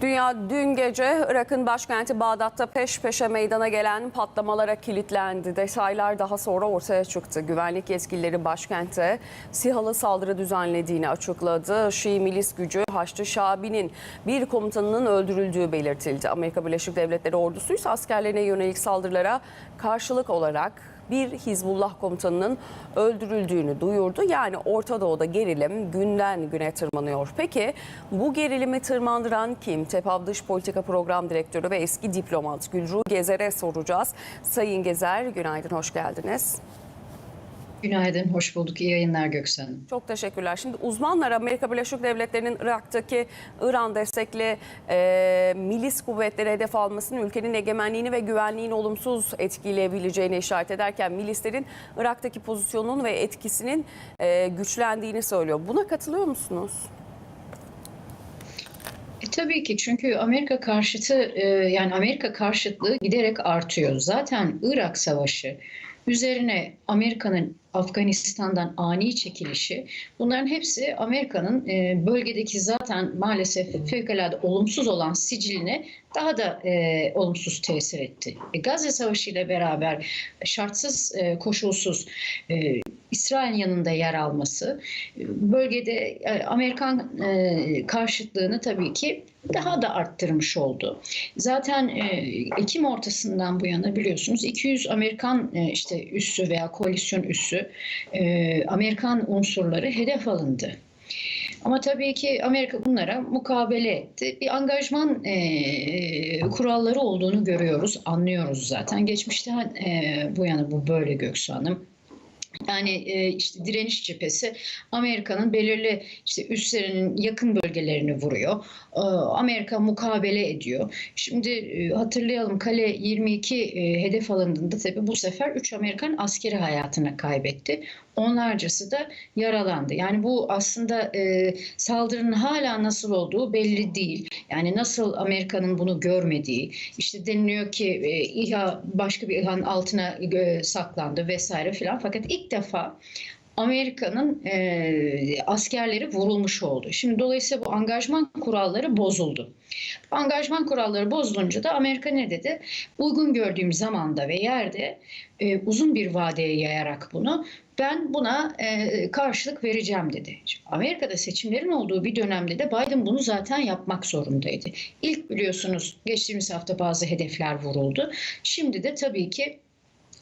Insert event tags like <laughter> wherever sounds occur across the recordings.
Dünya dün gece Irak'ın başkenti Bağdat'ta peş peşe meydana gelen patlamalara kilitlendi. Detaylar daha sonra ortaya çıktı. Güvenlik yetkilileri başkente SİHA'lı saldırı düzenlediğini açıkladı. Şii milis gücü Haçlı Şabi'nin bir komutanının öldürüldüğü belirtildi. Amerika Birleşik Devletleri ordusu ise askerlerine yönelik saldırılara karşılık olarak bir Hizbullah komutanının öldürüldüğünü duyurdu. Yani Orta Doğu'da gerilim günden güne tırmanıyor. Peki bu gerilimi tırmandıran kim? TEPAV Dış Politika Program Direktörü ve eski diplomat Gülru Gezer'e soracağız. Sayın Gezer günaydın, hoş geldiniz. Günaydın, hoş bulduk. İyi yayınlar Göksen Hanım. Çok teşekkürler. Şimdi uzmanlar Amerika Birleşik Devletleri'nin Irak'taki İran destekli e, milis kuvvetleri hedef almasının ülkenin egemenliğini ve güvenliğini olumsuz etkileyebileceğini işaret ederken milislerin Irak'taki pozisyonunun ve etkisinin e, güçlendiğini söylüyor. Buna katılıyor musunuz? E, tabii ki çünkü Amerika karşıtı e, yani Amerika karşıtlığı giderek artıyor. Zaten Irak Savaşı üzerine Amerika'nın Afganistan'dan ani çekilişi bunların hepsi Amerika'nın e, bölgedeki zaten maalesef fevkalade olumsuz olan siciline daha da olumsuz tesir etti. Gazze Savaşı ile beraber şartsız, koşulsuz İsrail'in yanında yer alması bölgede e, Amerikan e, karşıtlığını tabii ki daha da arttırmış oldu. Zaten e, Ekim ortasından bu yana biliyorsunuz 200 Amerikan işte üssü veya koalisyon üssü Amerikan unsurları hedef alındı. Ama tabii ki Amerika bunlara mukabele etti. Bir angajman e, kuralları olduğunu görüyoruz, anlıyoruz zaten. Geçmişten e, bu yana bu böyle Göksu Hanım. Yani e, işte direniş cephesi Amerika'nın belirli işte üslerinin yakın bölgelerini vuruyor. E, Amerika mukabele ediyor. Şimdi e, hatırlayalım Kale 22 e, hedef alındığında tabii bu sefer 3 Amerikan askeri hayatını kaybetti. Onlarcası da yaralandı. Yani bu aslında e, saldırının hala nasıl olduğu belli değil. Yani nasıl Amerika'nın bunu görmediği, işte deniliyor ki e, İHA başka bir İHA'nın altına e, saklandı vesaire filan. Fakat ilk defa Amerika'nın e, askerleri vurulmuş oldu. Şimdi dolayısıyla bu angajman kuralları bozuldu. Angajman kuralları bozulunca da Amerika ne dedi? Uygun gördüğüm zamanda ve yerde e, uzun bir vadeye yayarak bunu ben buna e, karşılık vereceğim dedi. Şimdi Amerika'da seçimlerin olduğu bir dönemde de Biden bunu zaten yapmak zorundaydı. İlk biliyorsunuz geçtiğimiz hafta bazı hedefler vuruldu. Şimdi de tabii ki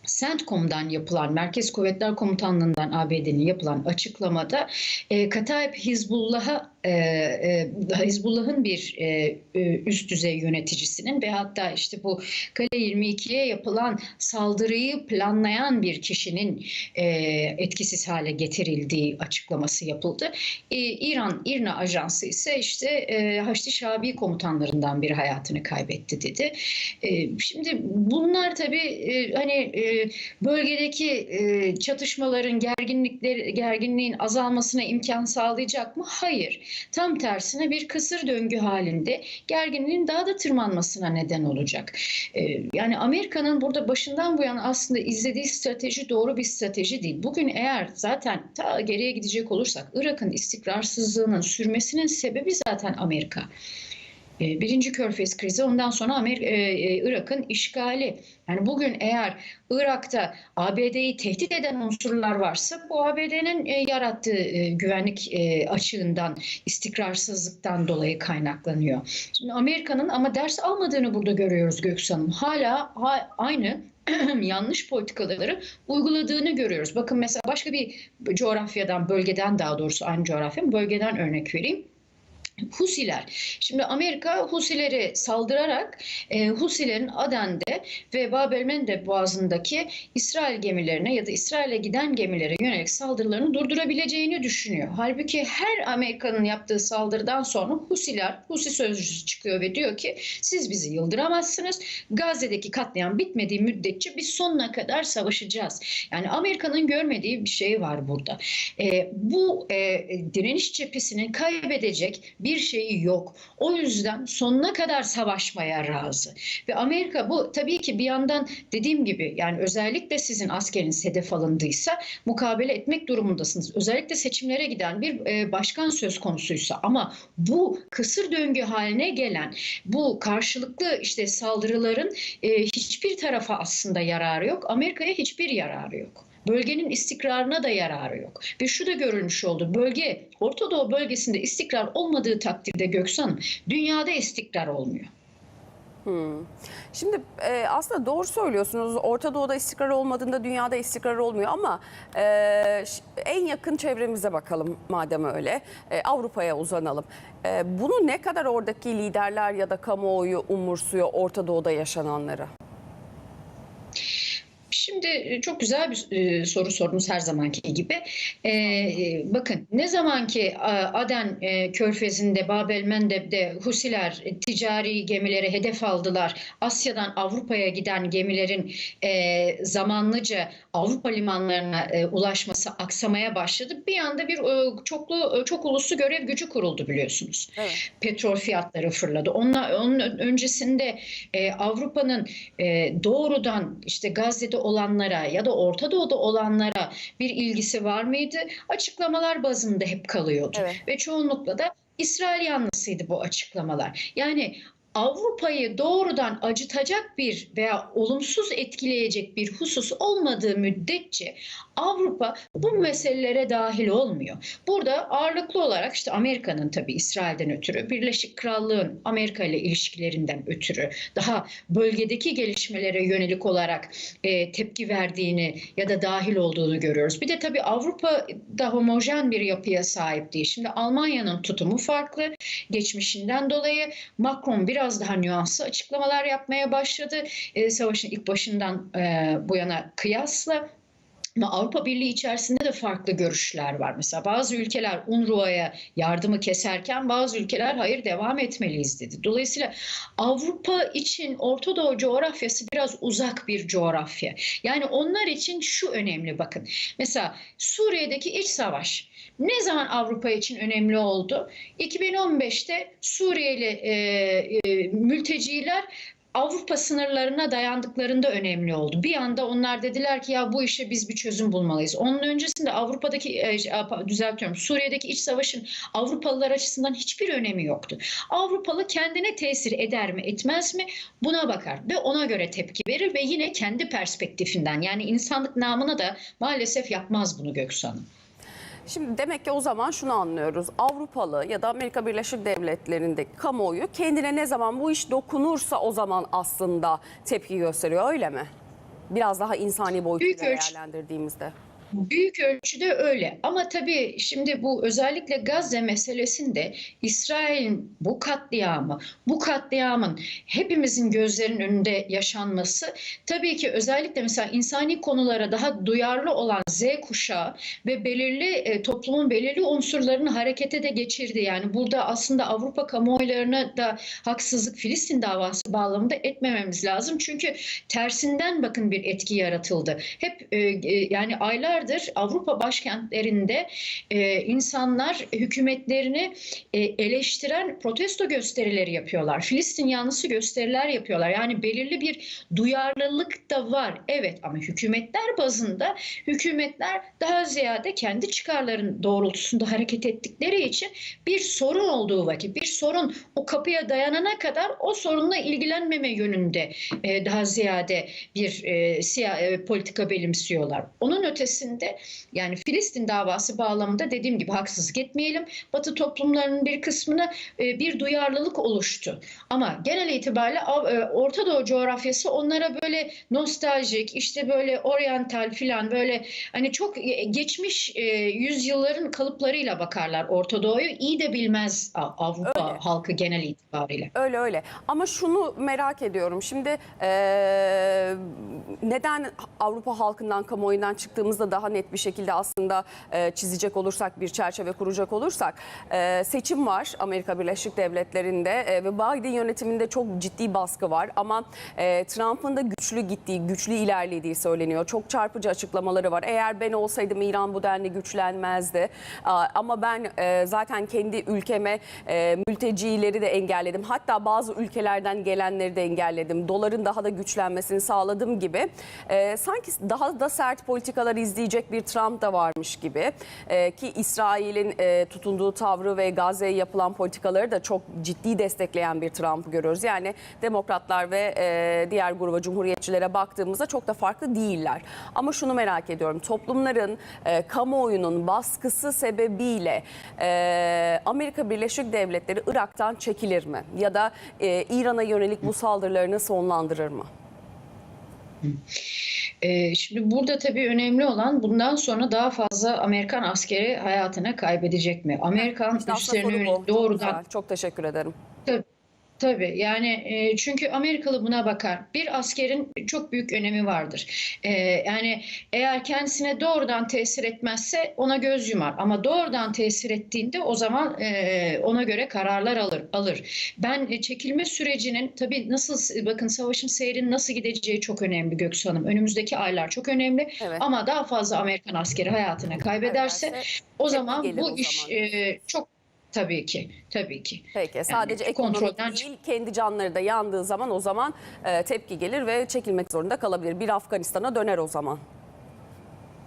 CENTCOM'dan yapılan, Merkez Kuvvetler Komutanlığı'ndan ABD'nin yapılan açıklamada e, Katayip Hizbullah'a e, e, Hizbullah'ın bir e, e, üst düzey yöneticisinin ve hatta işte bu Kale 22'ye yapılan saldırıyı planlayan bir kişinin e, etkisiz hale getirildiği açıklaması yapıldı. E, İran İRNA Ajansı ise işte e, Haçlı Şabi komutanlarından biri hayatını kaybetti dedi. E, şimdi bunlar tabii e, hani e, bölgedeki e, çatışmaların, gerginlikler, gerginliğin azalmasına imkan sağlayacak mı? Hayır. Tam tersine bir kısır döngü halinde gerginliğin daha da tırmanmasına neden olacak. E, yani Amerika'nın burada başından bu yana aslında izlediği strateji doğru bir strateji değil. Bugün eğer zaten ta geriye gidecek olursak Irak'ın istikrarsızlığının sürmesinin sebebi zaten Amerika. E, Birinci Körfez krizi ondan sonra Amerika, e, e, Irak'ın işgali. Yani bugün eğer Irak'ta ABD'yi tehdit eden unsurlar varsa bu ABD'nin yarattığı güvenlik açığından, istikrarsızlıktan dolayı kaynaklanıyor. Şimdi Amerika'nın ama ders almadığını burada görüyoruz Göksu. Hala ha, aynı <clears throat> yanlış politikaları uyguladığını görüyoruz. Bakın mesela başka bir coğrafyadan, bölgeden daha doğrusu aynı coğrafya, bölgeden örnek vereyim. Husiler. Şimdi Amerika Husileri saldırarak e, Husilerin Aden'de ve Bab el Mendeb Boğazı'ndaki İsrail gemilerine ya da İsrail'e giden gemilere yönelik saldırılarını durdurabileceğini düşünüyor. Halbuki her Amerika'nın yaptığı saldırıdan sonra Husiler, Husi sözcüsü çıkıyor ve diyor ki siz bizi yıldıramazsınız. Gazze'deki katliam bitmediği müddetçe biz sonuna kadar savaşacağız. Yani Amerika'nın görmediği bir şey var burada. E, bu e, direniş cephesinin kaybedecek bir şeyi yok. O yüzden sonuna kadar savaşmaya razı. Ve Amerika bu tabii ki bir yandan dediğim gibi yani özellikle sizin askeriniz hedef alındıysa mukabele etmek durumundasınız. Özellikle seçimlere giden bir e, başkan söz konusuysa ama bu kısır döngü haline gelen bu karşılıklı işte saldırıların e, hiçbir tarafa aslında yararı yok. Amerika'ya hiçbir yararı yok. Bölgenin istikrarına da yararı yok. Ve şu da görülmüş oldu. Bölge, Orta Doğu bölgesinde istikrar olmadığı takdirde Göksan, dünyada istikrar olmuyor. Şimdi e, aslında doğru söylüyorsunuz. Orta Doğu'da istikrar olmadığında dünyada istikrar olmuyor ama e, en yakın çevremize bakalım madem öyle. E, Avrupa'ya uzanalım. E, bunu ne kadar oradaki liderler ya da kamuoyu umursuyor Orta Doğu'da yaşananları? Şimdi e, çok güzel bir e, soru sordunuz her zamanki gibi. E, e, bakın ne zaman ki Aden e, Körfezi'nde, Babel Mendeb'de Husiler e, ticari gemileri hedef aldılar. Asya'dan Avrupa'ya giden gemilerin e, zamanlıca Avrupa limanlarına e, ulaşması aksamaya başladı. Bir anda bir e, çoklu e, çok uluslu görev gücü kuruldu biliyorsunuz Evet. petrol fiyatları fırladı. Onunla, onun öncesinde e, Avrupa'nın e, doğrudan işte Gazze'de olanlara ya da Orta Doğu'da olanlara bir ilgisi var mıydı? Açıklamalar bazında hep kalıyordu. Evet. Ve çoğunlukla da İsrail yanlısıydı bu açıklamalar. Yani Avrupa'yı doğrudan acıtacak bir veya olumsuz etkileyecek bir husus olmadığı müddetçe Avrupa bu meselelere dahil olmuyor. Burada ağırlıklı olarak işte Amerika'nın tabii İsrail'den ötürü, Birleşik Krallığın Amerika ile ilişkilerinden ötürü daha bölgedeki gelişmelere yönelik olarak e, tepki verdiğini ya da dahil olduğunu görüyoruz. Bir de tabii Avrupa da homojen bir yapıya sahip değil. Şimdi Almanya'nın tutumu farklı. Geçmişinden dolayı Macron biraz daha nüanslı açıklamalar yapmaya başladı. E, savaşın ilk başından e, bu yana kıyasla. Avrupa Birliği içerisinde de farklı görüşler var. Mesela bazı ülkeler UNRWA'ya yardımı keserken bazı ülkeler hayır devam etmeliyiz dedi. Dolayısıyla Avrupa için Orta Doğu coğrafyası biraz uzak bir coğrafya. Yani onlar için şu önemli bakın. Mesela Suriye'deki iç savaş ne zaman Avrupa için önemli oldu? 2015'te Suriyeli e, e, mülteciler Avrupa sınırlarına dayandıklarında önemli oldu. Bir anda onlar dediler ki ya bu işe biz bir çözüm bulmalıyız. Onun öncesinde Avrupa'daki e, düzeltiyorum Suriye'deki iç savaşın Avrupalılar açısından hiçbir önemi yoktu. Avrupalı kendine tesir eder mi etmez mi buna bakar ve ona göre tepki verir ve yine kendi perspektifinden yani insanlık namına da maalesef yapmaz bunu Göksu'nun. Şimdi demek ki o zaman şunu anlıyoruz. Avrupalı ya da Amerika Birleşik Devletleri'ndeki kamuoyu kendine ne zaman bu iş dokunursa o zaman aslında tepki gösteriyor öyle mi? Biraz daha insani boyutuyla değerlendirdiğimizde. Büyük ölçüde öyle ama tabii şimdi bu özellikle Gazze meselesinde İsrail'in bu katliamı, bu katliamın hepimizin gözlerinin önünde yaşanması tabii ki özellikle mesela insani konulara daha duyarlı olan Z kuşağı ve belirli e, toplumun belirli unsurlarını harekete de geçirdi. Yani burada aslında Avrupa kamuoylarına da haksızlık Filistin davası bağlamında etmememiz lazım. Çünkü tersinden bakın bir etki yaratıldı. Hep e, e, yani aylardır Avrupa başkentlerinde e, insanlar hükümetlerini e, eleştiren protesto gösterileri yapıyorlar. Filistin yanlısı gösteriler yapıyorlar. Yani belirli bir duyarlılık da var. Evet ama hükümetler bazında hükümetler daha ziyade kendi çıkarların doğrultusunda hareket ettikleri için bir sorun olduğu vakit, bir sorun o kapıya dayanana kadar o sorunla ilgilenmeme yönünde e, daha ziyade bir e, siya, e, politika benimsiyorlar. Onun ötesinde yani Filistin davası bağlamında dediğim gibi haksızlık etmeyelim. Batı toplumlarının bir kısmına e, bir duyarlılık oluştu. Ama genel itibariyle e, Orta Doğu coğrafyası onlara böyle nostaljik, işte böyle oryantal filan böyle hani çok e, geçmiş yüzyılların kalıplarıyla bakarlar Orta Doğu'yu. İyi de bilmez Avrupa Öyle. halkı genel itibariyle. Öyle öyle. Ama şunu merak ediyorum. Şimdi eee, neden Avrupa halkından, kamuoyundan çıktığımızda daha net bir şekilde aslında e, çizecek olursak, bir çerçeve kuracak olursak e, seçim var Amerika Birleşik Devletleri'nde e, ve Biden yönetiminde çok ciddi baskı var ama e, Trump'ın da güçlü gittiği, güçlü ilerlediği söyleniyor. Çok çarpıcı açıklamaları var. Eğer ben olsaydım İran bu denli güçlenmezdi. Aa, Ama ben e, zaten kendi ülkeme e, mültecileri de engelledim. Hatta bazı ülkelerden gelenleri de engelledim. Doların daha da güçlenmesini sağladım gibi. E, sanki daha da sert politikalar izleyecek bir Trump da varmış gibi. E, ki İsrail'in e, tutunduğu tavrı ve Gazze'ye yapılan politikaları da çok ciddi destekleyen bir Trump görüyoruz. Yani demokratlar ve e, diğer gruba cumhuriyetçilere baktığımızda çok da farklı değiller. Ama şunu merak ediyorum. Toplumların, e, kamuoyunun baskısı sebebiyle e, Amerika Birleşik Devletleri Irak'tan çekilir mi? Ya da e, İran'a yönelik bu saldırılarını sonlandırır mı? Ee, şimdi burada tabii önemli olan bundan sonra daha fazla Amerikan askeri hayatını kaybedecek mi? Amerikan İşte yönelik doğrudan güzel. Çok teşekkür ederim. Tabii yani e, çünkü Amerikalı buna bakar. Bir askerin çok büyük önemi vardır. E, yani eğer kendisine doğrudan tesir etmezse ona göz yumar. Ama doğrudan tesir ettiğinde o zaman e, ona göre kararlar alır. alır. Ben e, çekilme sürecinin tabii nasıl bakın savaşın seyrinin nasıl gideceği çok önemli Göksu Hanım. Önümüzdeki aylar çok önemli. Evet. Ama daha fazla Amerikan askeri hayatını kaybederse o zaman bu o iş zaman. e, çok tabii ki tabii ki. Peki sadece Yani ekonomik değil kendi canları da yandığı zaman o zaman e, tepki gelir ve çekilmek zorunda kalabilir. Bir Afganistan'a döner o zaman.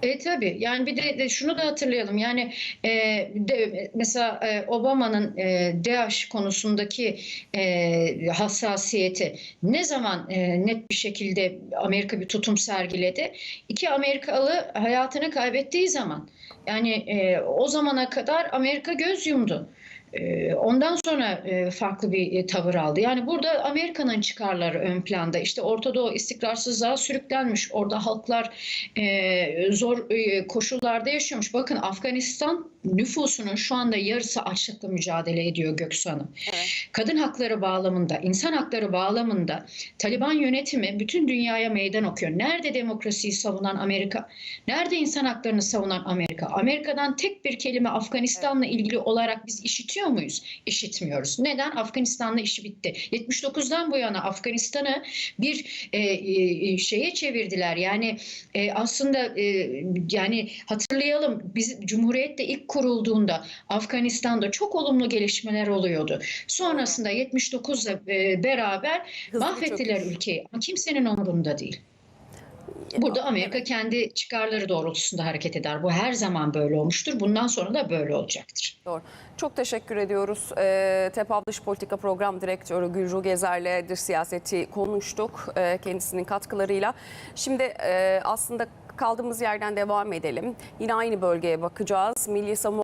E tabii yani bir de, de şunu da hatırlayalım yani e, de, mesela e, Obama'nın e, DAEŞ konusundaki e, hassasiyeti ne zaman e, net bir şekilde Amerika bir tutum sergiledi? İki Amerikalı hayatını kaybettiği zaman yani e, o zamana kadar Amerika göz yumdu. E, Ondan sonra e, farklı bir e, tavır aldı. Yani burada Amerika'nın çıkarları ön planda. İşte Orta Doğu istikrarsızlığa sürüklenmiş. Orada halklar zor koşullarda yaşıyormuş. Bakın Afganistan nüfusunun şu anda yarısı açlıkla mücadele ediyor Göksu Hanım. Evet. Kadın hakları bağlamında, insan hakları bağlamında Taliban yönetimi bütün dünyaya meydan okuyor. Nerede demokrasiyi savunan Amerika? Nerede insan haklarını savunan Amerika? Amerika'dan tek bir kelime Afganistan'la ilgili olarak biz işitiyor muyuz? İşitmiyoruz. Neden? Afganistan'la işi bitti. 79'dan bu yana Afganistan'ı bir e, e, şeye çevirdiler. Yani e, aslında e, yani hatırlayalım biz Cumhuriyet de ilk kurulduğunda Afganistan'da çok olumlu gelişmeler oluyordu. Sonrasında 79'la e, beraber Hızlı mahvettiler ülkeyi. Ama kimsenin umurunda değil. Burada Amerika kendi çıkarları doğrultusunda hareket eder. Bu her zaman böyle olmuştur. Bundan sonra da böyle olacaktır. Doğru. Çok teşekkür ediyoruz. Ee, TEPAV Dış Politika Program Direktörü Gülru Gezer'le dış siyaseti konuştuk e, kendisinin katkılarıyla. Şimdi e, aslında kaldığımız yerden devam edelim. Yine aynı bölgeye bakacağız. Milli Savunma